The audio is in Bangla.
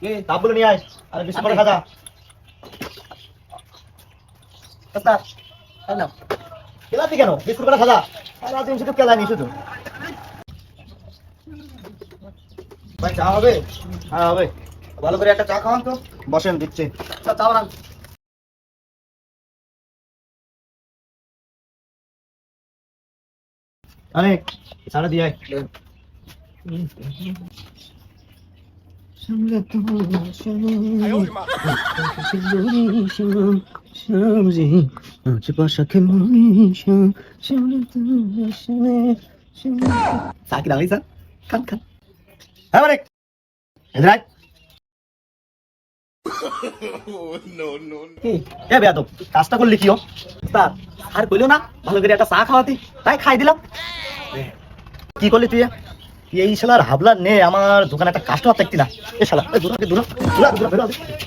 কে কাপগুলো নিয়ে আয়। আর বিস্কুট করে খাজা। ওস্তাদ এই নাও। কেলাতি কেন? বিস্কুট করে খাজা। আর আজ শুধু কেলানি শুধু। ভাই চা হবে? হ্যাঁ হবে। ভালো করে একটা চা খাওয়ান তো। বসেন দিচ্ছি। ওস্তাদ চাও না আরে চাটা দিয়ে মানে এদের আয় কি এ বেয়াদব কাজটা করলি কি ও আর কইলো না ভালো করে একটা চা খাওয়াতে তাই খাই দিলাম কি করলি তুই? এই শালার হাবলা নে, আমার দোকানে একটা কাস্টমার থাকতি না। এ শালা দূরা দূরা দূরা দূরা